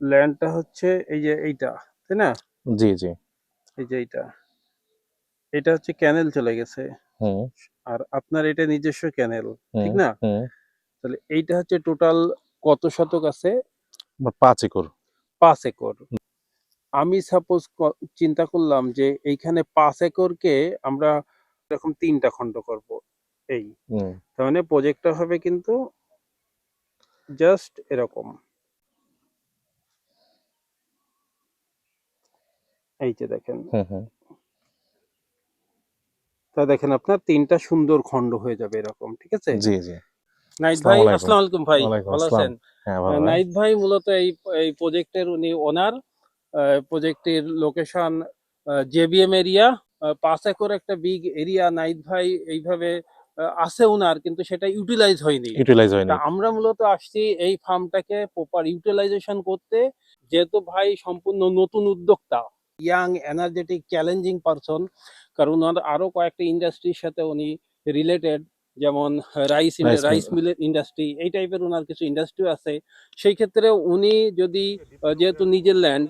ল্যান্ডটা হচ্ছে এই যে এইটা তাই না? জি জি। এই যে এইটা। এটা হচ্ছে ক্যানেল চলে গেছে। আর আপনার এটা নিজস্ব ক্যানেল ঠিক না? তাহলে এইটা হচ্ছে টোটাল কত শতক আছে? পাঁচ একর। পাঁচ একর। আমি সাপোজ চিন্তা করলাম যে এইখানে পাঁচ একরকে আমরা এরকম তিনটা খণ্ড করব এই। তার মানে প্রজেক্টটা হবে কিন্তু জাস্ট এরকম। এই যে দেখেন। হুম হুম তা দেখেন আপনার তিনটা সুন্দর খণ্ড হয়ে যাবে এরকম ঠিক আছে? জি জি। নাইট ভাই আসসালামু আলাইকুম। ভাই ভালো আছেন? হ্যাঁ। নাইট ভাই মূলত এই এই প্রজেক্টের উনি ওনার। প্রজেক্টের লোকেশন জেবিএম এরিয়া পাঁচ একর একটা বিগ এরিয়া নাইট ভাই এইভাবে আছে ওনার কিন্তু সেটা ইউটিলাইজ হয়নি। ইউটিলাইজ হয়নি। আমরা মূলত আসছি এই ফার্মটাকে প্রপার ইউটিলাইজেশন করতে যেহেতু ভাই সম্পূর্ণ নতুন উদ্যোক্তা। ইয়াং এনার্জেটিক চ্যালেঞ্জিং পারসন কারণ ওনার আরও কয়েকটা ইন্ডাস্ট্রির সাথে উনি রিলেটেড যেমন রাইস রাইস মিলের ইন্ডাস্ট্রি এই টাইপের ওনার কিছু ইন্ডাস্ট্রি আছে। সেই ক্ষেত্রে উনি যদি যেহেতু নিজের ল্যান্ড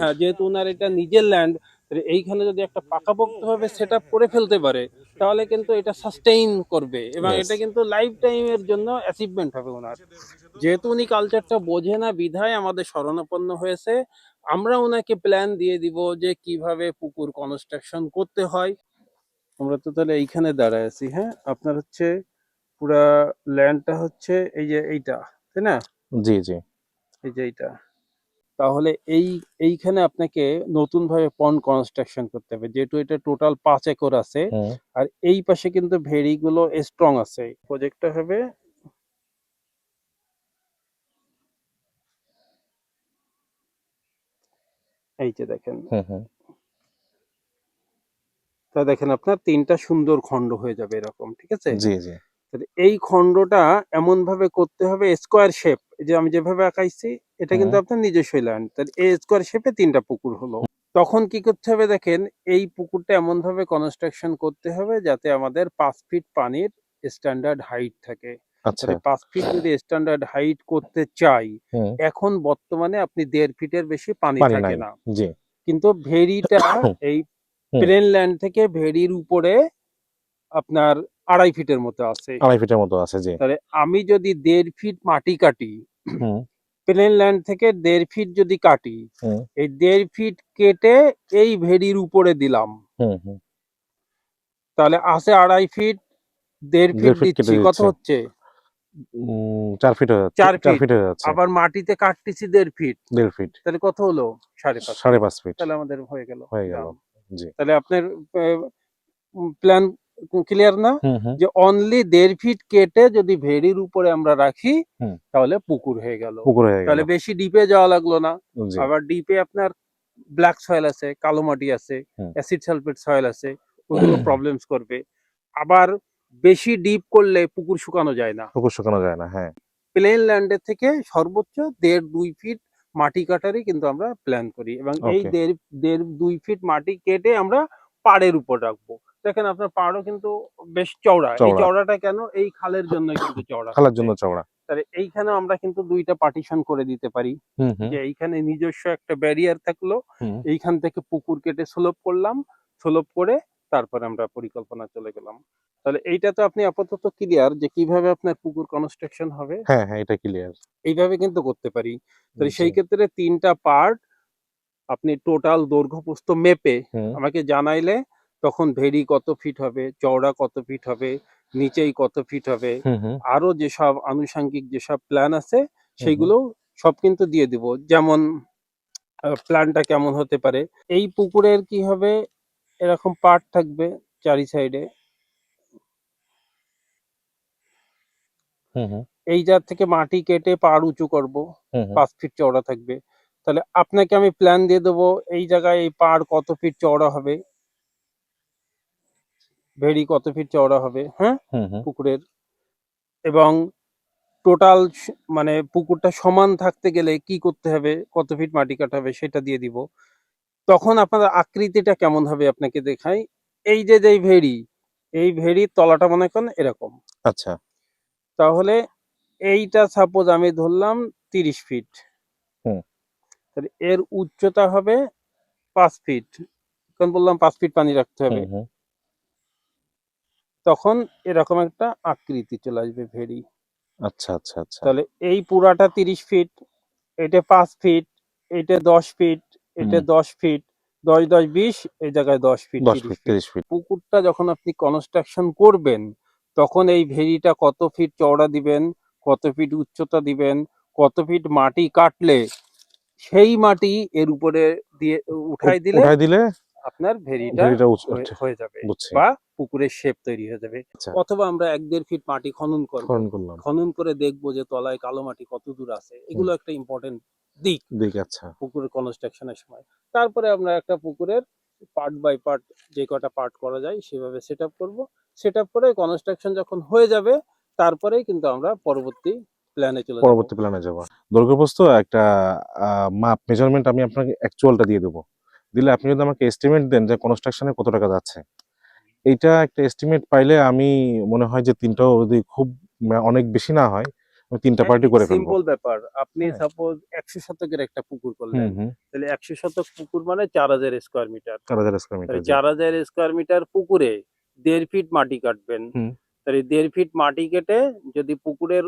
হ্যাঁ যেহেতু ওনার এটা নিজের ল্যান্ড এইখানে যদি একটা পাকাপোক্তভাবে সেট আপ করে ফেলতে পারে তাহলে কিন্তু এটা সাস্টেইন করবে এবং এটা কিন্তু লাইফ টাইমের জন্য অ্যাচিভমেন্ট হবে ওনার যেহেতু উনি কালচারটা বোঝে না বিধায় আমাদের শরণাপন্ন হয়েছে। আমরা ওনাকে প্ল্যান দিয়ে দিব যে কীভাবে পুকুর কনস্ট্রাকশন করতে হয়। আমরা তো তাহলে এইখানে দাঁড়ায় আছি হ্যাঁ? আপনার হচ্ছে পুরা ল্যান্ডটা হচ্ছে এই যে এইটা তাই না? জি জি। এই যে এইটা। তাহলে এই এইখানে আপনাকে নতুন ভাবে পন্ড কনস্ট্রাকশন করতে হবে যেহেতু এটা টোটাল পাঁচ একর আছে। আর এই পাশে কিন্তু ভেড়িগুলো স্ট্রং আছে। প্রজেক্টটা হবে এই যে দেখেন। হুম হুম তা দেখেন আপনার তিনটা সুন্দর খণ্ড হয়ে যাবে এরকম ঠিক আছে? জি জি। এই খণ্ডটা এমন ভাবে করতে হবে স্কোয়ার শেপ যে আমি যেভাবে আঁকাইছি এটা কিন্তু আপনার নিজস্ব ল্যান্ড তাহলে এই স্কোয়ার শেপে তিনটা পুকুর হলো। তখন কি করতে হবে দেখেন এই পুকুরটা এমন ভাবে কনস্ট্রাকশন করতে হবে যাতে আমাদের পাঁচ ফিট পানির স্ট্যান্ডার্ড হাইট থাকে। আচ্ছা। পাঁচ ফিট যদি স্ট্যান্ডার্ড হাইট করতে চাই এখন বর্তমানে আপনি দেড় ফিটের বেশি পানি থাকে না। কিন্তু ভেড়িটা এই প্লেন ল্যান্ড থেকে ভেড়ির উপরে আপনার আড়াই ফিটের মতো আছে। আড়াই ফিটের মতো আছে জি। তাহলে আমি যদি দেড় ফিট মাটি কাটি প্লেন ল্যান্ড থেকে দেড় ফিট যদি কাটি এই দেড় ফিট কেটে এই ভেড়ির উপরে দিলাম। হুম হুম। তাহলে আছে আড়াই ফিট দেড় ফিট দিচ্ছি। কত হচ্ছে? চার ফিট হয়ে যাচ্ছে চার চার ফিট হয়ে যাচ্ছে। আবার মাটিতে কাটতেছি দেড় ফিট দেড় ফিট তাহলে কত হলো? সাড়ে পাঁচ সাড়ে পাঁচ ফিট তাহলে আমাদের হয়ে গেল। হয়ে গেল। জি। তাহলে আপনার প্ল্যান ক্লিয়ার না? যে অনলি দেড় ফিট কেটে যদি ভেড়ির উপরে আমরা রাখি। তাহলে পুকুর হয়ে গেল। পুকুর হয়ে গেল। তাহলে বেশি ডিপে যাওয়া লাগল না। আবার ডিপে আপনার ব্ল্যাক সয়েল আছে কালো মাটি আছে অ্যাসিড সালফেট সয়েল আছে ওগুলো প্রবলেমস করবে। আবার বেশি ডিপ করলে পুকুর শুকানো যায় না। পুকুর শুকানো যায় না হ্যাঁ। প্লেন ল্যান্ডের থেকে সর্বোচ্চ দেড় দুই ফিট মাটি কাটারই কিন্তু আমরা প্ল্যান করি এবং এই দেড় দেড় দুই ফিট মাটি কেটে আমরা পাড়ের উপর রাখব। দেখেন আপনার পাড়ও কিন্তু বেশ চওড়া। এই চওড়াটা কেন? এই খালের জন্য কিন্তু চওড়া। খালের জন্য চওড়া। তাহলে এইখানে আমরা কিন্তু দুইটা পার্টিশন করে দিতে পারি। যে এইখানে নিজস্ব একটা ব্যারিয়ার থাকল। এইখান থেকে পুকুর কেটে স্লোপ করলাম। স্লোপ করে তারপরে আমরা পরিকল্পনা চলে গেলাম। তাহলে এইটা তো আপনি আপাতত ক্লিয়ার যে কীভাবে আপনার পুকুর কনস্ট্রাকশন হবে। হ্যাঁ হ্যাঁ এটা ক্লিয়ার এইভাবে কিন্তু করতে পারি। তাহলে সেই ক্ষেত্রে তিনটা পার্ট আপনি টোটাল দৈর্ঘ্য প্রস্থ মেপে আমাকে জানাইলে তখন ভেরি কত ফিট হবে চওড়া কত ফিট হবে নিচেই কত ফিট হবে আরও যেসব আনুষঙ্গিক যেসব প্ল্যান আছে সেইগুলো সব কিন্তু দিয়ে দিব। যেমন প্ল্যানটা কেমন হতে পারে। এই পুকুরের কি হবে এরকম পার্ট থাকবে চারি সাইডে এই জার থেকে মাটি কেটে পাড় উঁচু করব। পাঁচ ফিট চওড়া থাকবে। তাহলে আপনাকে আমি প্ল্যান দিয়ে দেবো এই জায়গায় এই পাড় কত ফিট চওড়া হবে। ভেড়ি কত ফিট চওড়া হবে হ্যাঁ? পুকুরের। এবং টোটাল মানে পুকুরটা সমান থাকতে গেলে কি করতে হবে কত ফিট মাটি কাটা হবে সেটা দিয়ে দিব। তখন আপনার আকৃতিটা কেমন হবে আপনাকে দেখাই। এই যে যেই ভেড়ি এই ভেড়ির তলাটা মনে করেন এরকম। আচ্ছা। তাহলে এইটা সাপোজ আমি ধরলাম তিরিশ ফিট তাহলে এর উচ্চতা হবে পাঁচ ফিট কারণ বললাম পাঁচ ফিট পানি রাখতে হবে। তখন এরকম একটা আকৃতি চলে আসবে ভেরি আচ্ছা আচ্ছা আচ্ছা। তাহলে এই পুরাটা তিরিশ ফিট এটা পাঁচ ফিট এটা দশ ফিট এটা দশ ফিট দশ দশ বিশ এই জায়গায় দশ ফিট দশ 30 ফিট ফিট তিরিশ ফিট পুকুরটা যখন আপনি কনস্ট্রাকশন করবেন তখন এই ভেরিটা কত ফিট চওড়া দিবেন কত ফিট উচ্চতা দিবেন কত ফিট মাটি কাটলে সেই মাটি এর উপরে দিয়ে উঠাই দিলে উঠাই দিলে আপনার ভেড়িটা হয়ে- যাবে বা পুকুরের শেপ তৈরি হয়ে যাবে। আচ্ছা। অথবা আমরা এক দেড় ফিট মাটি খনন করব। খনন খনন করে দেখব যে তলায় কালো মাটি কত দূর আছে। এগুলো একটা ইম্পর্টেন্ট দিক দিক আচ্ছা। পুকুরের কনস্ট্রাকশনের সময়। তারপরে আমরা একটা পুকুরের পার্ট বাই পার্ট যে কটা পার্ট করা যায় সেভাবে সেট আপ করব। সেট আপ করে কনস্ট্রাকশন যখন হয়ে যাবে তারপরেই কিন্তু আমরা পরবর্তী প্ল্যানে চলে যাব। পরবর্তী প্ল্যানে যাব। দৈর্ঘ্যপ্রস্থ একটা মাপ মেজারমেন্ট আমি আপনাকে অ্যাকচুয়ালটা দিয়ে দেবো। দিলে আপনি যদি আমাকে এস্টিমেট দেন যে কনস্ট্রাকশনে কত টাকা যাচ্ছে। এইটা একটা এস্টিমেট পাইলে আমি মনে হয় যে তিনটাও যদি খুব অনেক বেশি না হয় আমি তিনটা পার্টি করে ফেলব। সিম্পল ব্যাপার। আপনি হ্যাঁ। সাপোজ একশো শতকের একটা পুকুর করলেন। তাহলে একশো শতক পুকুর মানে চার হাজার স্কোয়ার মিটার চার হাজার স্কোয়ার মিটার তাহলে চার হাজার স্কোয়ার মিটার পুকুরে দেড় ফিট মাটি কাটবেন। তাহলে দেড় ফিট মাটি কেটে যদি পুকুরের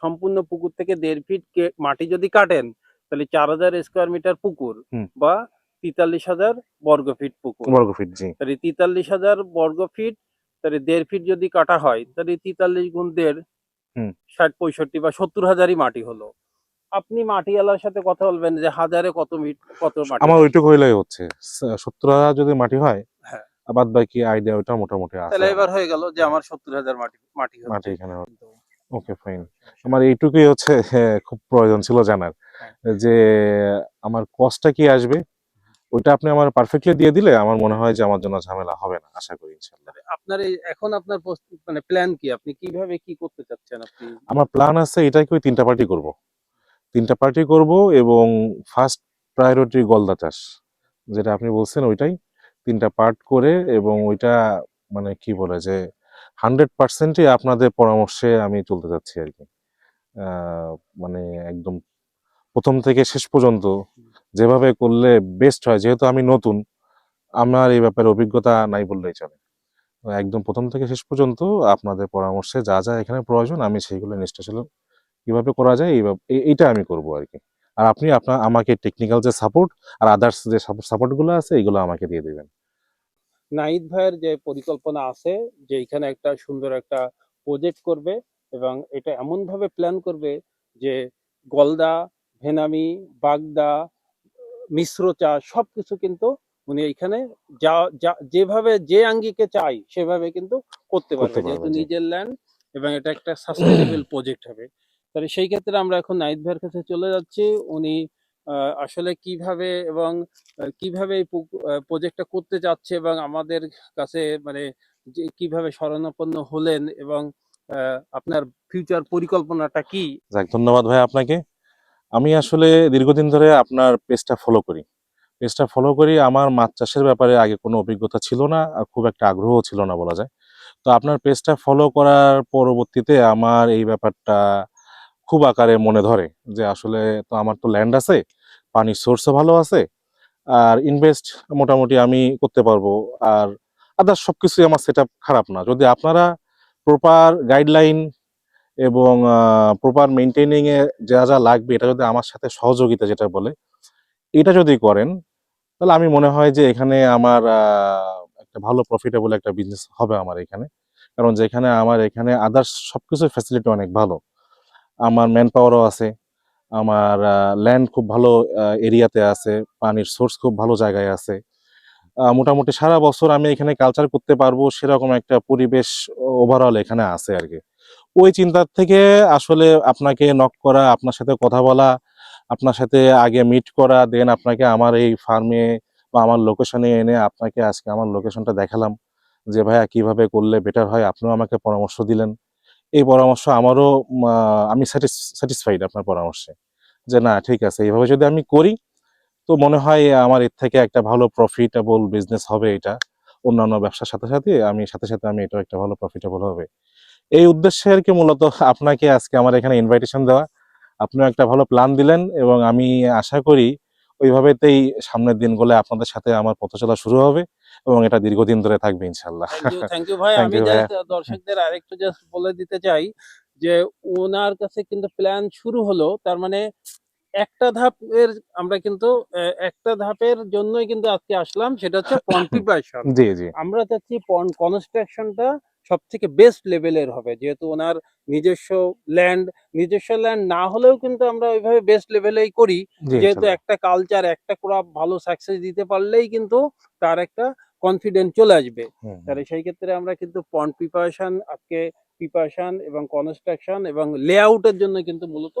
সম্পূর্ণ পুকুর থেকে দেড় ফিট মাটি যদি কাটেন তাহলে চার হাজার স্কোয়ার মিটার পুকুর বা তেতাল্লিশ হাজার বর্গ ফিট পুকুর। বর্গ ফিট জি। তাহলে তেতাল্লিশ হাজার বর্গ ফিট তাহলে দেড় ফিট যদি কাটা হয় তাহলে তেতাল্লিশ গুণ দেড়। ষাট পঁয়ষট্টি বা সত্তর হাজারই মাটি হলো। আপনি মাটি আলার সাথে কথা বলবেন যে হাজারে কত মিট কত মাটি আমার ওইটুকু হইলেই হচ্ছে। সত্তর হাজার যদি মাটি হয় বাদ বাকি আইডিয়া ওইটা মোটামুটি আছে তাহলে এবার হয়ে গেল যে আমার সত্তর হাজার মাটি মাটি মাটি এখানে ওকে ফাইন আমার এইটুকুই হচ্ছে হ্যাঁ, খুব প্রয়োজন ছিল জানার। হ্যাঁ। যে আমার কস্টটা কি আসবে ওইটা আপনি আমার পারফেক্টলি দিয়ে দিলে আমার মনে হয় যে আমার জন্য ঝামেলা হবে না আশা করি ইনশাল্লাহ আপনার এখন আপনার মানে প্ল্যান কি? আপনি কীভাবে কি করতে চাচ্ছেন আপনি? আমার প্ল্যান আছে এটাই কি ওই তিনটা পার্টি করব। তিনটা পার্টি করব এবং ফার্স্ট প্রায়োরিটি গলদা চাষ যেটা আপনি বলছেন ওইটাই। তিনটা পার্ট করে এবং ওইটা মানে কি বলে যে হান্ড্রেড পার্সেন্টই আপনাদের পরামর্শে আমি চলতে যাচ্ছি আর কি। মানে একদম প্রথম থেকে শেষ পর্যন্ত যেভাবে করলে বেস্ট হয়, যেহেতু আমি নতুন, আমার এই ব্যাপারে অভিজ্ঞতা নাই বললেই চলে। একদম প্রথম থেকে শেষ পর্যন্ত আপনাদের পরামর্শে যা যা এখানে প্রয়োজন আমি সেইগুলো নিষ্ঠা কীভাবে করা যায়, এই এইটা আমি করব আর কি। আর আপনি আপনার আমাকে টেকনিক্যাল যে সাপোর্ট আর আদার্স যে সাপোর্টগুলো আছে এগুলো আমাকে দিয়ে দিবেন। নাহিদ ভাইয়ের যে পরিকল্পনা আছে যে এখানে একটা সুন্দর একটা প্রজেক্ট করবে এবং এটা এমন ভাবে প্ল্যান করবে যে গলদা ভেনামি বাগদা মিশ্র চাষ সবকিছু কিন্তু উনি এখানে যা যা যেভাবে যে আঙ্গিকে চাই সেভাবে কিন্তু করতে পারবে। যেহেতু নিজের ল্যান্ড এবং এটা একটা সাস্টেনেবল প্রজেক্ট হবে। তাহলে সেই ক্ষেত্রে আমরা এখন নাহিদ ভাইয়ের কাছে চলে যাচ্ছি। উনি আসলে কীভাবে এবং কীভাবে এই প্রজেক্টটা করতে যাচ্ছে এবং আমাদের কাছে মানে কীভাবে শরণাপন্ন হলেন এবং আপনার ফিউচার পরিকল্পনাটা কি? যাক, ধন্যবাদ ভাই আপনাকে। আমি আসলে দীর্ঘদিন ধরে আপনার পেজটা ফলো করি। পেজটা ফলো করি, আমার মাছ চাষের ব্যাপারে আগে কোনো অভিজ্ঞতা ছিল না, আর খুব একটা আগ্রহ ছিল না বলা যায়। তো আপনার পেজটা ফলো করার পরবর্তীতে আমার এই ব্যাপারটা খুব আকারে মনে ধরে যে আসলে তো আমার তো ল্যান্ড আছে, পানির সোর্সও ভালো আছে, আর ইনভেস্ট মোটামুটি আমি করতে পারব, আর আদার্স সব কিছুই আমার সেট খারাপ না। যদি আপনারা প্রপার গাইডলাইন এবং প্রপার মেনটেনিংয়ে যা যা লাগবে, এটা যদি আমার সাথে সহযোগিতা যেটা বলে, এটা যদি করেন, তাহলে আমি মনে হয় যে এখানে আমার একটা ভালো প্রফিটেবল একটা বিজনেস হবে আমার এখানে। কারণ যেখানে আমার, এখানে আদার্স সবকিছু ফ্যাসিলিটি অনেক ভালো। আমার ম্যান পাওয়ারও আছে, আমার ল্যান্ড খুব ভালো এরিয়াতে আছে, পানির সোর্স খুব ভালো জায়গায় আছে। মোটামুটি সারা বছর আমি এখানে কালচার করতে পারব সেরকম একটা পরিবেশ ওভারঅল এখানে আছে আর কি। ওই চিন্তার থেকে আসলে আপনাকে নক করা, আপনার সাথে কথা বলা, আপনার সাথে আগে মিট করা দেন আপনাকে আমার এই ফার্মে বা আমার লোকেশনে এনে আপনাকে আজকে আমার লোকেশনটা দেখালাম যে, ভাইয়া, কীভাবে করলে বেটার হয়? আপনিও আমাকে পরামর্শ দিলেন। এই পরামর্শ আমারও আমি স্যাটিসফাইড আপনার পরামর্শে। যে না, ঠিক আছে, এইভাবে যদি আমি করি, তো মনে হয় আমার এর থেকে একটা ভালো প্রফিটেবল বিজনেস হবে এটা। অন্যান্য ব্যবসার সাথে সাথে আমি, সাথে সাথে আমি এটাও একটা ভালো প্রফিটেবল হবে। এই উদ্দেশ্যে আর কি মূলত আপনাকে আজকে আমার এখানে ইনভাইটেশন দেওয়া। আপনিও একটা ভালো প্ল্যান দিলেন এবং আমি আশা করি ওইভাবেতেই সামনের দিনগুলো আপনাদের সাথে আমার পথ চলা শুরু হবে এবং এটা দীর্ঘদিন ধরে থাকবে ইনশাল্লাহ থ্যাংক ইউ ভাই। আমি দর্শকদের আরেকটু জাস্ট বলে দিতে চাই যে ওনার কাছে কিন্তু প্ল্যান শুরু হলো তার মানে একটা ধাপের আমরা কিন্তু একটা ধাপের জন্যই কিন্তু আজকে আসলাম সেটা হচ্ছে পন্ড জি জি। আমরা চাচ্ছি কনস্ট্রাকশনটা সব থেকে বেস্ট লেভেলের হবে। যেহেতু ওনার নিজস্ব ল্যান্ড নিজস্ব ল্যান্ড না হলেও কিন্তু আমরা ওইভাবে বেস্ট লেভেলেই করি। যেহেতু একটা কালচার একটা ক্রপ ভালো সাকসেস দিতে পারলেই কিন্তু তার একটা কনফিডেন্স চলে আসবে। তাহলে সেই ক্ষেত্রে আমরা কিন্তু পন্ড প্রিপারেশন আজকে প্রিপারেশন এবং কনস্ট্রাকশন এবং লেআউটের জন্য কিন্তু মূলত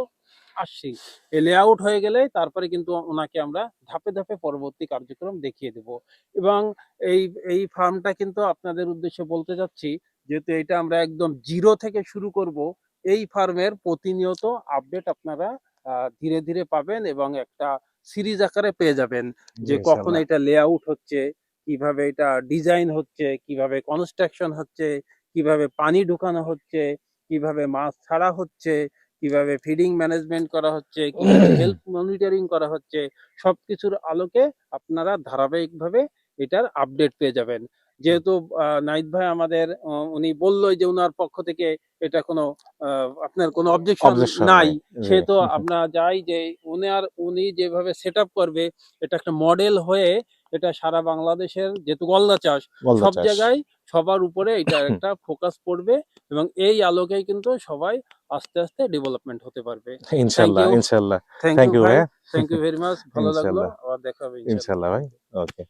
আসছি। এই লেআউট হয়ে গেলে তারপরে কিন্তু ওনাকে আমরা ধাপে ধাপে পরবর্তী কার্যক্রম দেখিয়ে দেব। এবং এই এই ফার্মটা কিন্তু আপনাদের উদ্দেশ্যে বলতে চাচ্ছি যেহেতু এটা আমরা একদম জিরো থেকে শুরু করব এই ফার্মের প্রতিনিয়ত আপডেট আপনারা ধীরে ধীরে পাবেন এবং একটা সিরিজ আকারে পেয়ে যাবেন যে কখন। এটা লেআউট হচ্ছে কীভাবে এটা ডিজাইন হচ্ছে কীভাবে কনস্ট্রাকশন হচ্ছে কীভাবে পানি ঢুকানো হচ্ছে কীভাবে মাছ ছাড়া হচ্ছে কীভাবে ফিডিং ম্যানেজমেন্ট করা হচ্ছে কীভাবে হেলথ মনিটরিং করা হচ্ছে সবকিছুর আলোকে আপনারা ধারাবাহিকভাবে এটার আপডেট পেয়ে যাবেন যেহেতু নাইদ ভাই আমাদের উনি বললোই যে উনার পক্ষ থেকে এটা কোনো আপনার কোনো অবজেকশন নাই। নাই, জি। সে তো আমরা যাই যে উনি আর উনি যেভাবে সেট করবে এটা একটা মডেল হয়ে এটা সারা বাংলাদেশের যেহেতু গলদা চাষ সব জায়গায় সবার উপরে এটা একটা ফোকাস পড়বে এবং এই আলোকেই কিন্তু সবাই আস্তে আস্তে ডেভেলপমেন্ট হতে পারবে। ইনশাল্লাহ you. ইনশাল্লাহ থ্যাংক ইউ ভাই। থ্যাংক ইউ ভেরি মাচ ভালো লাগল। আবার দেখা হবে। ইনশাল্লাহ ভাই। ওকে